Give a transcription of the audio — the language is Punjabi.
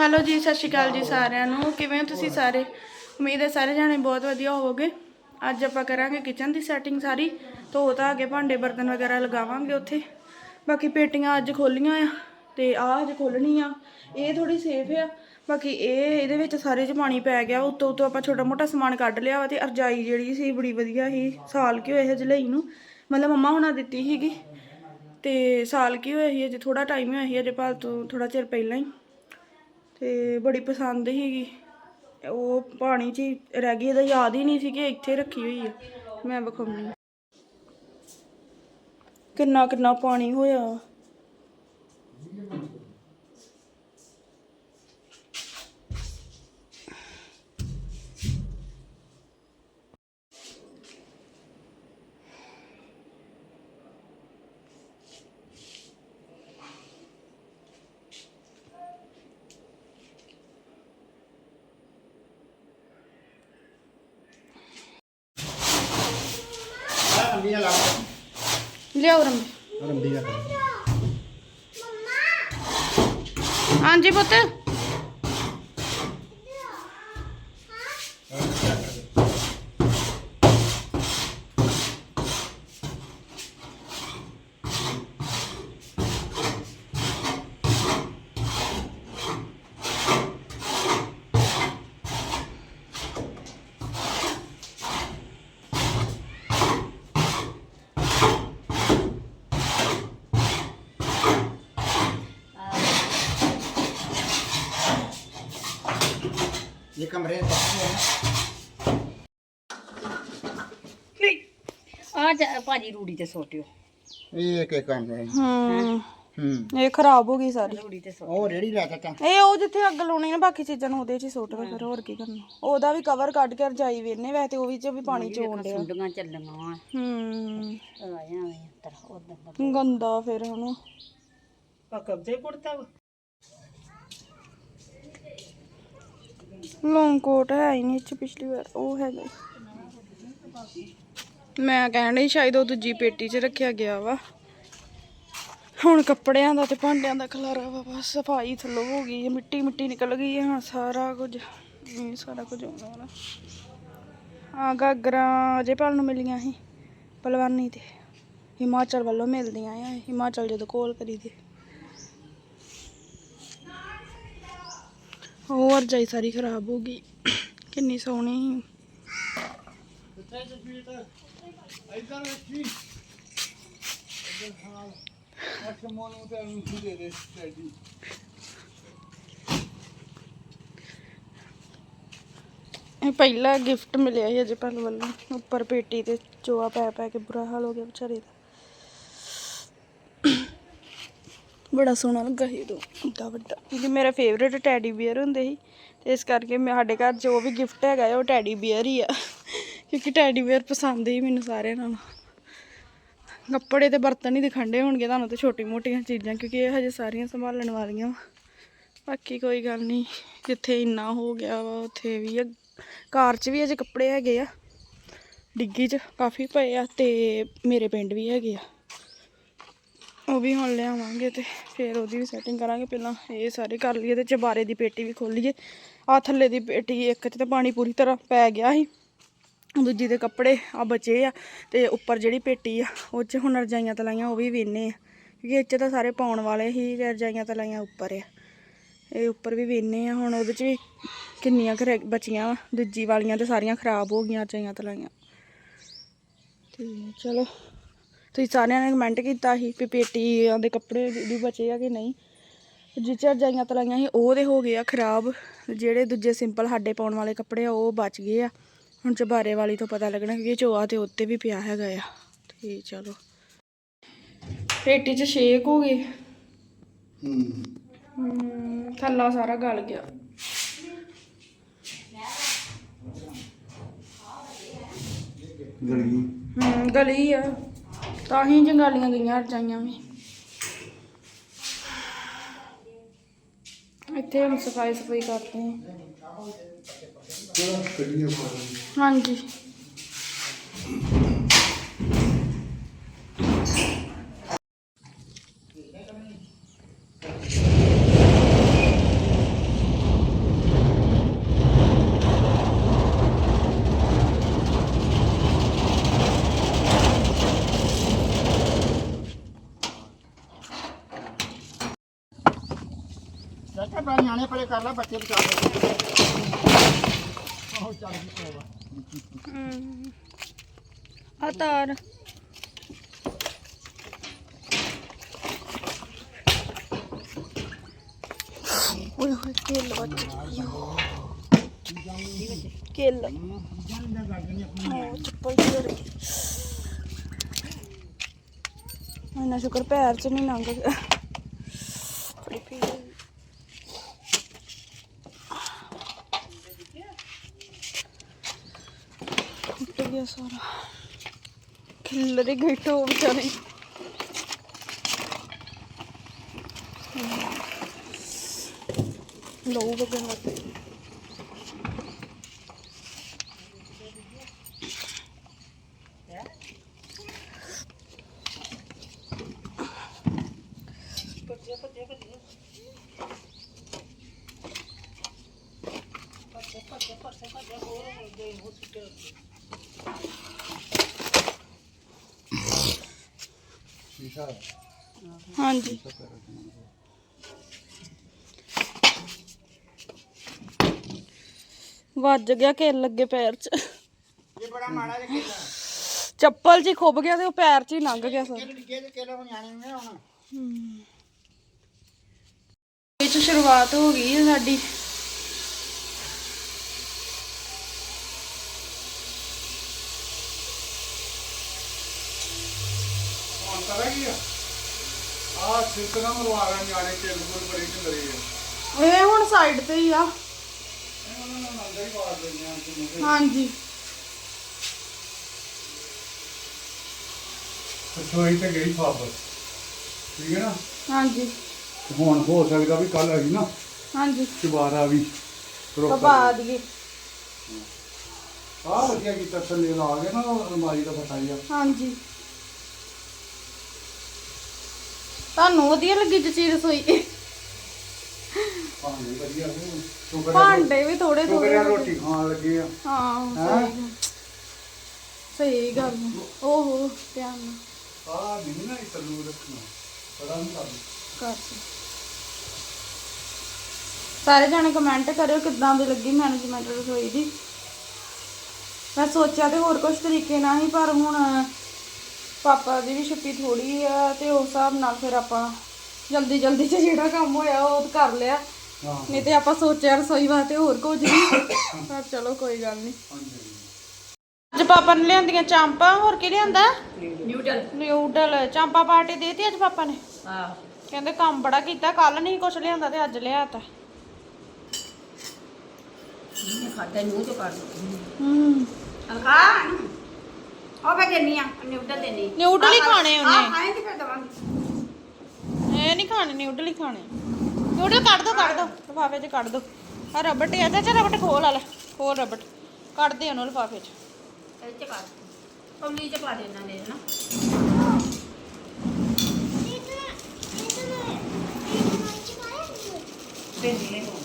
ਹੈਲੋ ਜੀ, ਸਤਿ ਸ਼੍ਰੀ ਅਕਾਲ ਜੀ ਸਾਰਿਆਂ ਨੂੰ। ਕਿਵੇਂ ਹੋ ਤੁਸੀਂ ਸਾਰੇ? ਉਮੀਦ ਹੈ ਸਾਰੇ ਜਾਣੇ ਬਹੁਤ ਵਧੀਆ ਹੋਵੋਗੇ। ਅੱਜ ਆਪਾਂ ਕਰਾਂਗੇ ਕਿਚਨ ਦੀ ਸੈਟਿੰਗ ਸਾਰੀ। ਧੋ ਧਾ ਕੇ ਭਾਂਡੇ ਬਰਤਨ ਵਗੈਰਾ ਲਗਾਵਾਂਗੇ ਉੱਥੇ। ਬਾਕੀ ਪੇਟੀਆਂ ਅੱਜ ਖੋਲੀਆਂ ਆ ਤੇ ਆਹ ਅੱਜ ਖੋਲਣੀ ਆ। ਇਹ ਥੋੜੀ ਸੇਫ ਆ। ਬਾਕੀ ਇਹ ਇਹਦੇ ਵਿੱਚ ਸਾਰੇ ਚ ਪਾਣੀ ਪੈ ਗਿਆ। ਉੱਤੋਂ ਉੱਤੋਂ ਆਪਾਂ ਛੋਟਾ ਮੋਟਾ ਸਮਾਨ ਕੱਢ ਲਿਆ ਵਾ ਤੇ ਅਰਜਾਈ ਜਿਹੜੀ ਸੀ ਬੜੀ ਵਧੀਆ ਸੀ। ਸਾਲ ਕੀ ਹੋਇਆ ਹੈ ਲਈ ਨੂੰ। ਮਤਲਬ ਮੰਮਾ ਹੁਣਾਂ ਦਿੱਤੀ ਸੀਗੀ। ਤੇ ਸਾਲ ਕੀ ਹੋਇਆ ਸੀ ਅਜੇ ਥੋੜਾ ਟਾਈਮ ਹੋਇਆ ਸੀ ਅਜੇ ਭਾਲ ਤੋਂ ਥੋੜਾ ਚਿਰ ਪਹਿਲਾਂ ਹੀ। ਤੇ ਬੜੀ ਪਸੰਦ ਸੀਗੀ। ਉਹ ਪਾਣੀ 'ਚ ਹੀ ਰਹਿ ਗਈ, ਇਹਦਾ ਯਾਦ ਹੀ ਨਹੀਂ ਸੀ ਕਿ ਇੱਥੇ ਰੱਖੀ ਹੋਈ ਹੈ ਮੈਂ ਵਿਖਾਉਣੀ ਕਿੰਨਾ ਕਿੰਨਾ ਪਾਣੀ ਹੋਇਆ। ਰੰਬੀਆਂ ਲਾ ਲਿਆਓ ਰੰਬੀ। ਰੰਬੀਆਂ ਹਾਂਜੀ ਪੁੱਤ। ਕਮਰੇ ਦਾ ਆ ਜਾ ਭਾਜੀ ਰੂੜੀ ਤੇ ਸੋਟਿਓ ਇਹ ਇੱਕ ਇੱਕ ਕਮਰੇ ਹੂੰ। ਹੂੰ। ਇਹ ਖਰਾਬ ਹੋ ਗਈ ਸਾਰੀ। ਰੂੜੀ ਤੇ ਸੋ ਉਹ ਰੇੜੀ ਲੈ ਤਾ ਇਹ ਉਹ ਜਿੱਥੇ ਅੱਗ ਲਾਉਣੀ ਨਾ ਬਾਕੀ ਚੀਜ਼ਾਂ ਨੂੰ ਉਹਦੇ 'ਚ ਹੀ ਸੁੱਟ ਦੋ ਫਿਰ ਹੋਰ ਕੀ ਕਰਨਾ। ਉਹਦਾ ਵੀ ਕਵਰ ਕੱਢ ਕੇ ਰਜਾਈ ਵੇਨੇ ਵੈਸੇ ਤੇ ਉਹ ਵਿੱਚ ਵੀ ਪਾਣੀ ਚੋਣ ਡਿਆ। ਸੁੰਡੀਆਂ ਚੱਲੀਆਂ ਹੂੰ। ਆਇਆ ਗੰਦਾ ਫਿਰ ਹਨਾ ਕਬਜ਼ੇ ਕੁੜਤਾ ਵਾ। ਲੌਂਗ ਕੋਟ ਹੈ ਹੀ ਨਹੀਂ ਇਹ ਪਿਛਲੀ ਵਾਰ, ਉਹ ਹੈਗਾ ਮੈਂ ਕਹਿਣ ਡਈ ਸ਼ਾਇਦ ਉਹ ਦੂਜੀ ਪੇਟੀ 'ਚ ਰੱਖਿਆ ਗਿਆ ਵਾ। ਹੁਣ ਕੱਪੜਿਆਂ ਦਾ ਤੇ ਭਾਂਡਿਆਂ ਦਾ ਖਲਾਰਾ ਵਾ, ਬਸ ਸਫ਼ਾਈ ਥੱਲੋਂ ਹੋ ਗਈ ਹੈ, ਮਿੱਟੀ ਮਿੱਟੀ ਨਿਕਲ ਗਈ ਹੈ ਹੁਣ ਸਾਰਾ ਕੁਝ। ਇਹ ਸਾਰਾ ਕੁਝ ਆਉਣਾ ਵਾਲਾ ਆ ਗਾਗਰਾਂ ਅਜੇ ਪਾਲ ਨੂੰ ਮਿਲੀਆਂ ਸੀ, ਪਲਵਾਨੀ ਤੇ। ਹਿਮਾਚਲ ਵੱਲੋਂ ਮਿਲਦੀਆਂ ਆ, ਹਿਮਾਚਲ ਜਦੋਂ ਕੋਲ ਕਰੀਦੇ। ਹੋਰ ਜਾਈ ਸਾਰੀ ਖਰਾਬ ਹੋ ਗਈ। ਕਿੰਨੀ ਸੋਹਣੀ ਸੀ। ਇਹ ਪਹਿਲਾ ਗਿਫਟ ਮਿਲਿਆ ਸੀ ਅਜੇ ਪਲ ਵੱਲੋਂ ਉੱਪਰ ਪੇਟੀ ਤੇ ਚੋਆ ਪੈ ਪੈ ਕੇ ਬੁਰਾ ਹਾਲ ਹੋ ਗਿਆ ਵਿਚਾਰੇ ਦਾ। ਬੜਾ ਸੋਹਣਾ ਲੱਗਾ ਸੀ ਉਦੋਂ ਏਡਾ ਵੱਡਾ। ਕਿਉਂਕਿ ਮੇਰਾ ਫੇਵਰੇਟ ਟੈਡੀ ਬੀਅਰ ਹੁੰਦੇ ਸੀ। ਤੇ ਇਸ ਕਰਕੇ ਮੈਂ, ਸਾਡੇ ਘਰ ਜੋ ਵੀ ਗਿਫਟ ਹੈਗਾ ਹੈ ਉਹ ਟੈਡੀ ਬੀਅਰ ਹੀ ਆ। ਕਿਉਂਕਿ ਟੈਡੀ ਬੀਅਰ ਪਸੰਦ ਹੀ ਮੈਨੂੰ ਸਾਰਿਆਂ ਨਾਲੋਂ। ਕੱਪੜੇ ਤੇ ਬਰਤਨ ਹੀ ਦਿਖੰਡੇ ਹੋਣਗੇ, ਤੁਹਾਨੂੰ ਤੇ ਛੋਟੀ ਮੋਟੀਆਂ ਚੀਜ਼ਾਂ, ਕਿਉਂਕਿ ਇਹ ਹਜੇ ਸਾਰੀਆਂ ਸੰਭਾਲਣ ਵਾਲੀਆਂ ਵਾ। ਬਾਕੀ ਕੋਈ ਗੱਲ ਨਹੀਂ, ਜਿੱਥੇ ਇੰਨਾ ਹੋ ਗਿਆ ਵਾ, ਉੱਥੇ ਵੀ ਆ ਕਾਰ 'ਚ ਵੀ ਅਜੇ ਕੱਪੜੇ ਹੈਗੇ ਆ। ਡਿੱਗੀ 'ਚ ਕਾਫੀ ਪਏ ਆ, ਤੇ ਮੇਰੇ ਪਿੰਡ ਵੀ ਹੈਗੇ ਆ। ਉਹ ਵੀ ਹੁਣ ਲਿਆਵਾਂਗੇ ਤੇ ਫਿਰ ਉਹਦੀ ਵੀ ਸੈਟਿੰਗ ਕਰਾਂਗੇ। ਪਹਿਲਾਂ ਇਹ ਸਾਰੇ ਕਰ ਲਈਏ ਤੇ ਚਬਾਰੇ ਦੀ ਪੇਟੀ ਵੀ ਖੋਲੀਏ ਆ ਥੱਲੇ ਦੀ ਪੇਟੀ ਇੱਕ 'ਚ ਤਾਂ ਪਾਣੀ ਪੂਰੀ ਤਰ੍ਹਾਂ ਪੈ ਗਿਆ ਸੀ। ਦੂਜੀ ਦੇ ਕੱਪੜੇ ਆ ਬਚੇ ਆ ਤੇ ਉੱਪਰ ਜਿਹੜੀ ਪੇਟੀ ਆ, ਉਹ 'ਚ ਹੁਣ ਰਜਾਈਆਂ ਤਲਾਈਆਂ ਉਹ ਵੀ ਵੇਨੇ ਆ। ਕਿਉਂਕਿ ਇਹ 'ਚ ਤਾਂ ਸਾਰੇ ਪਾਉਣ ਵਾਲੇ ਹੀ ਤੇ ਰਜਾਈਆਂ ਤਲਾਈਆਂ ਉੱਪਰ ਆ। ਇਹ ਉੱਪਰ ਵੀ ਵੇਨੇ ਆ, ਹੁਣ ਉਹਦੇ 'ਚ ਵੀ ਕਿੰਨੀਆਂ ਘਰੇ ਬਚੀਆਂ ਦੂਜੀ ਵਾਲੀਆਂ ਤੇ ਸਾਰੀਆਂ ਖਰਾਬ ਹੋ ਗਈਆਂ ਰਜਾਈਆਂ ਤਲਾਈਆਂ। ਤੇ ਚਲੋ ਤੁਸੀਂ ਸਾਰਿਆਂ ਨੇ ਕਮੈਂਟ ਕੀਤਾ ਸੀ ਵੀ ਪੇਟੀਆਂ ਦੇ ਕੱਪੜੇ ਵੀ ਬਚੇ ਆ ਕਿ ਨਹੀਂ। ਜਿਹ 'ਚ ਰਜਾਈਆਂ ਤਲਾਈਆਂ ਸੀ ਉਹ ਦੇ ਹੋ ਗਏ ਆ ਖਰਾਬ। ਜਿਹੜੇ ਦੂਜੇ ਸਿੰਪਲ ਸਾਡੇ ਪਾਉਣ ਵਾਲੇ ਕੱਪੜੇ ਆ ਉਹ ਬਚ ਗਏ ਆ। ਹੁਣ ਚਬਾਰੇ ਵਾਲੀ ਤੋਂ ਪਤਾ ਲੱਗਣਾ ਕਿ ਚੋਆ ਤੇ ਉੱਤੇ ਵੀ ਪਿਆ ਹੈਗਾ ਆ। ਤੇ ਚਲੋ। ਪੇਟੀ 'ਚ ਸ਼ੇਕ ਹੋ ਗਏ। ਹੂੰ। ਥੱਲਾ ਸਾਰਾ ਗਲ ਗਿਆ। ਗਲੀ। ਹਮ ਗਲੀ ਆ। ਤਾਂ ਹੀ ਜੰਗਾਲੀਆਂ ਗਈਆਂ ਰਜਾਈਆਂ ਵੀ। ਇੱਥੇ ਹੁਣ ਸਫ਼ਾਈ ਸਫ਼ਾਈ ਕਰਦੇ ਹਾਂ ਹਾਂਜੀ। ਚਾਚਾ ਬਾ ਨਿਆਣੇ ਪਰੇ ਕਰ ਲੈ ਬੱਚੇ ਬਚਾ ਲੈ ਉਹ ਚੱਲ ਗਿਆ ਵਾ ਹਮ। ਆ ਤਾਰ। ਓਏ ਹੋਏ ਕਿੱਲ ਵੱਜ ਗਈ ਕਿੱਲ। ਉਹ ਚੱਪਲ ਦੀ ਹੋ ਰਹੀ ਮੈਨਾਂ ਸ਼ੁਕਰ ਪੈਰ ਚ ਨਹੀਂ ਲੰਘ ਗਿਆ ਬੜੀ ਪੀੜ ਹੋਈ। ਟੁੱਟ ਗਿਆ ਸਾਰਾ। ਖਿੱਲਰੇ ਗਈ ਟੋ ਵਿਚਾਰੀ। ਲੋ ਵਗਣ ਲੱਗ ਪਈ। ਸ਼ੀਸ਼ਾ ਹਾਂਜੀ। ਵੱਜ ਗਿਆ ਕਿੱਲ ਲੱਗੇ ਪੈਰ 'ਚ। ਇਹ ਬੜਾ ਮਾੜਾ ਜਿਹਾ ਕਿਲਾ ਚੱਪਲ 'ਚ ਹੀ ਖੁੱਭ ਗਿਆ ਤੇ ਉਹ ਪੈਰ 'ਚ ਹੀ ਲੰਘ ਗਿਆ ਸਾਰਾ। ਡਿੱਗੇ ਤੇ ਨਿਆਣੇ ਨੇ ਹੁਣ। ਇਹ 'ਚ ਸ਼ੁਰੂਆਤ ਹੋ ਗਈ ਹੈ ਸਾਡੀ। ਪਤਾ ਕੀ ਆ? ਆ ਸਿਲਕਣਾ ਮਰਵਾ ਰਹੇ ਨਿਆਣੇ ਕੇ ਬਿਲਕੁਲ ਬੜੀ ਢਿੱਲਰੀ ਆ। ਇਹ ਹੁਣ ਸਾਈਡ ਤੇ ਹੀ ਆ। ਉਹਨਾਂ ਨੂੰ ਅੰਦਰ ਹੀ ਪਾ ਦਿੰਦੇ ਆ ਕਿ ਮੁੰਡੇ ਹਾਂਜੀ। ਸੋਈ ਤੇ ਗਈ ਵਾਪਸ ਠੀਕ ਹੈ ਨਾ? ਹਾਂਜੀ। ਹੁਣ ਹੋ ਸਕਦਾ ਵੀ ਕੱਲ ਆਈ ਨਾ ਹਾਂਜੀ। ਦੁਬਾਰਾ ਵੀ ਪਾ ਦਈਏ। ਆ ਵਧੀਆ ਕੀਤਾ ਥੱਲੇ ਲਾ ਕੇ ਨਾ ਉਹ ਅਲਮਾਰੀ ਦਾ ਫਟਾਈ ਆ। ਹਾਂਜੀ। ਤੁਹਾਨੂੰ ਵਧੀਆ ਲੱਗੀ ਜਚੀ ਰਸੋਈ ਭਾਂਡੇ ਵਧੀਆ ਨੇ ਸ਼ੁਕਰ ਹੈ ਭਾਂਡੇ ਵੀ ਥੋੜੇ ਸ਼ੁਕਰ ਥੋੜੇ ਰੋਟੀ ਖਾਣ ਲੱਗੇ ਆ ਹਾਂ ਹੈਂ? ਸਹੀ ਗੱਲ। ਸਹੀ ਗੱਲ। ਓਹੋ ਧਿਆਨ ਨਾਲ ਆ ਨਹੀਂ ਨਾ ਇਸ ਨੂੰ ਰੱਖਣਾ ਪਤਾ ਨਹੀਂ ਕਰ ਦਿਓ। ਸਾਰੇ ਜਾਣੇ ਕਮੈਂਟ ਕਰਿਓ ਕਿੱਦਾਂ ਦੀ ਲੱਗੀ ਮੈਨੇਜਮੈਂਟ ਰਸੋਈ ਦੀ ਮੈਂ ਸੋਚਿਆ ਤੇ ਹੋਰ ਕੁਝ ਤਰੀਕੇ ਨਾਲ ਹੀ ਪਰ ਹੁਣ ਪਾਪਾ ਦੀ ਵੀ ਛੁੱਟੀ ਥੋੜੀ ਆ ਤੇ ਉਸ ਹਿਸਾਬ ਨਾਲ ਫਿਰ ਆਪਾਂ ਜਲਦੀ ਜਲਦੀ ਚ ਜਿਹੜਾ ਕੰਮ ਹੋਇਆ ਉਹ ਕਰ ਲਿਆ। ਹਾਂ। ਨਹੀਂ ਤੇ ਆਪਾਂ ਸੋਚਿਆ ਰਸੋਈ ਵਾਸਤੇ ਹੋਰ ਕੁਝ ਨਹੀਂ ਪਰ ਚਲੋ ਕੋਈ ਗੱਲ ਨਹੀਂ। ਅੱਜ ਪਾਪਾ ਨੇ ਲਿਆਂਦੀਆਂ ਚਾਂਪਾਂ ਹੋਰ ਕੀ ਲਿਆਂਦਾ? ਨਿਊਡਲ। ਨਿਊਡਲ ਚਾਂਪਾ ਪਾਰਟੀ ਦੇਤੀ ਅੱਜ ਪਾਪਾ ਨੇ? ਆਹ ਕਹਿੰਦੇ ਕੰਮ ਬੜਾ ਕੀਤਾ ਕੱਲ ਨਹੀਂ ਕੁਛ ਲਿਆਂਦਾ ਤੇ ਅੱਜ ਲਿਆਤਾ ਖਾਦਾ ਨੂੰ ਤੋਂ ਕਰ ਹੂੰ। ਅਲਕਾ ਉਹ ਫੇ ਦੇਣੀ ਆ ਨਿਊਡਲ ਦੇਣੀ ਨਿਊਡਲ ਹੀ ਖਾਣੇ ਉਹਨੇ ਆਏਂਗੇ ਫਿਰ ਦਵਾਂਗੇ ਇਹ ਨਹੀਂ ਖਾਣੇ ਨਿਊਡਲ ਹੀ ਖਾਣੇ ਨਿਊਡਲ ਕੱਢ ਦੋ ਕੱਢ ਦੋ ਲਿਫਾਫੇ 'ਚ ਕੱਢ ਦੋ ਆ ਰਬਟ ਹੈ ਚਾਚਾ ਰਬਟ ਖੋਲ ਆ ਲੈ ਖੋਲ ਰਬਟ ਕੱਢ ਦੇ ਉਹਨੂੰ ਲਿਫਾਫੇ 'ਚ ਇਹ ਚ ਕਰ ਪਮਲੀ ਚ ਪਾ ਦੇਣਾ ਦੇ ਨਾ ਤੇ